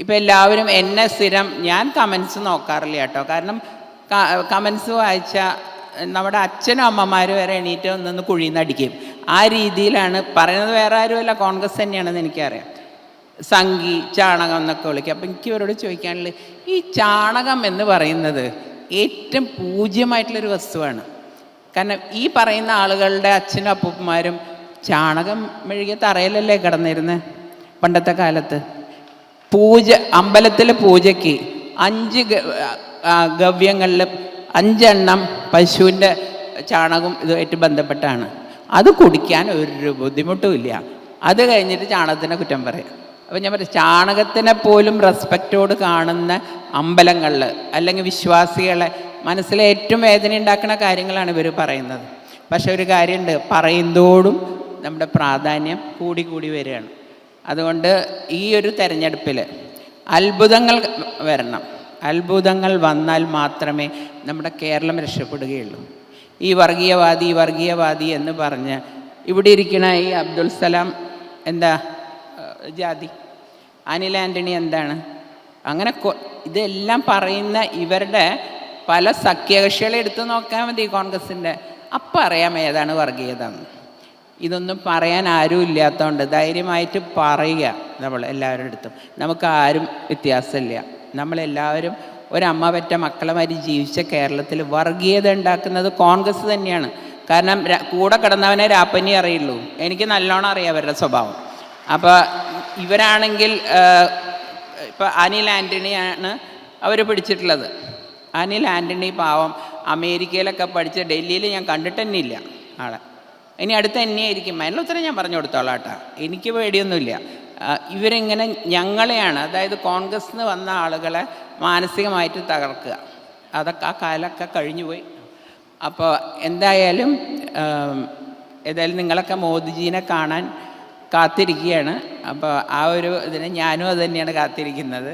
ഇപ്പം എല്ലാവരും എന്നെ സ്ഥിരം ഞാൻ കമൻസ് നോക്കാറില്ല കേട്ടോ. കാരണം കമൻസ് വായിച്ച നമ്മുടെ അച്ഛനും അമ്മമാരും വരെ എണീറ്റ് നിന്ന് കുഴിന്നടിക്കും ആ രീതിയിലാണ് പറയുന്നത് വേറെ ആരുമല്ല കോൺഗ്രസ് തന്നെയാണെന്ന് എനിക്കറിയാം. സംഗി ചാണകം എന്നൊക്കെ വിളിക്കും. അപ്പം എനിക്ക് ഇവരോട് ചോദിക്കാനുള്ളത് ഈ ചാണകം എന്ന് പറയുന്നത് ഏറ്റവും പൂജ്യമായിട്ടുള്ളൊരു വസ്തുവാണ്. കാരണം ഈ പറയുന്ന ആളുകളുടെ അച്ഛനും അപ്പൂപ്പന്മാരും ചാണകം മെഴുകിയ തറയിലല്ലേ കിടന്നിരുന്നത് പണ്ടത്തെ കാലത്ത്? പൂജ അമ്പലത്തിലെ പൂജയ്ക്ക് അഞ്ച് ഗവ്യങ്ങളിൽ അഞ്ചെണ്ണം പശുവിന്റെ ചാണകം ഇതുമായിട്ട് ബന്ധപ്പെട്ടാണ്. അത് കുടിക്കാൻ ഒരു ബുദ്ധിമുട്ടും ഇല്ല. അത് കഴിഞ്ഞിട്ട് ചാണകത്തിനെ കുറ്റം പറയും. അപ്പം ഞാൻ പറയാം ചാണകത്തിനെ പോലും റെസ്പെക്റ്റോട് കാണുന്ന അമ്പലങ്ങളിൽ അല്ലെങ്കിൽ വിശ്വാസികളെ മനസ്സിലെ ഏറ്റവും വേദന ഉണ്ടാക്കുന്ന കാര്യങ്ങളാണ് ഇവർ പറയുന്നത്. പക്ഷെ ഒരു കാര്യമുണ്ട് പറയുന്തോടും നമ്മുടെ പ്രാധാന്യം കൂടി കൂടി വരികയാണ്. അതുകൊണ്ട് ഈ ഒരു തെരഞ്ഞെടുപ്പിൽ അത്ഭുതങ്ങൾ വരണം. അത്ഭുതങ്ങൾ വന്നാൽ മാത്രമേ നമ്മുടെ കേരളം രക്ഷപ്പെടുകയുള്ളൂ. ഈ വർഗീയവാദി വർഗീയവാദി എന്ന് പറഞ്ഞ് ഇവിടെ ഇരിക്കുന്ന ഈ അബ്ദുൽ സലാം എന്താ ജാതി? അനിൽ ആന്റണി എന്താണ്? അങ്ങനെ ഇതെല്ലാം പറയുന്ന ഇവരുടെ പല സഖ്യകക്ഷികളെ എടുത്തു നോക്കാൻ മതി കോൺഗ്രസിന്റെ. അപ്പം അറിയാം ഏതാണ് വർഗീയത എന്ന്. ഇതൊന്നും പറയാൻ ആരും ഇല്ലാത്തതുകൊണ്ട് ധൈര്യമായിട്ട് പറയുക നമ്മൾ എല്ലാവരുടെ അടുത്തും. നമുക്ക് ആരും വ്യത്യാസമില്ല. നമ്മളെല്ലാവരും ഒരമ്മ പറ്റ മക്കളെ മാതിരി ജീവിച്ച കേരളത്തിൽ വർഗീയത ഉണ്ടാക്കുന്നത് കോൺഗ്രസ് തന്നെയാണ്. കാരണം കൂടെ കിടന്നവനെ രാപ്പനി അറിയുള്ളൂ. എനിക്ക് നല്ലോണം അറിയാം അവരുടെ സ്വഭാവം. അപ്പോൾ ഇവരാണെങ്കിൽ ഇപ്പോൾ അനിൽ ആന്റണിയാണ് അവർ പിടിച്ചിട്ടുള്ളത്. അനിൽ ആന്റണി പാവം അമേരിക്കയിലൊക്കെ പഠിച്ച് ഡൽഹിയിൽ ഞാൻ കണ്ടിട്ട് തന്നെ ഇല്ല ആളെ. ഇനി അടുത്ത എന്നെ ആയിരിക്കും അതിനുള്ള ഉത്തരം ഞാൻ പറഞ്ഞു കൊടുത്തോളാം കേട്ടോ. എനിക്ക് പേടിയൊന്നുമില്ല. ഇവരിങ്ങനെ ഞങ്ങളെയാണ് അതായത് കോൺഗ്രസ് നിന്ന് വന്ന ആളുകളെ മാനസികമായിട്ട് തകർക്കുക. അതൊക്കെ ആ കാലമൊക്കെ കഴിഞ്ഞുപോയി. അപ്പോൾ എന്തായാലും ഏതായാലും നിങ്ങളൊക്കെ മോദിജീനെ കാണാൻ കാത്തിരിക്കുകയാണ്. അപ്പോൾ ആ ഒരു ഇതിന് ഞാനും അത് തന്നെയാണ് കാത്തിരിക്കുന്നത്.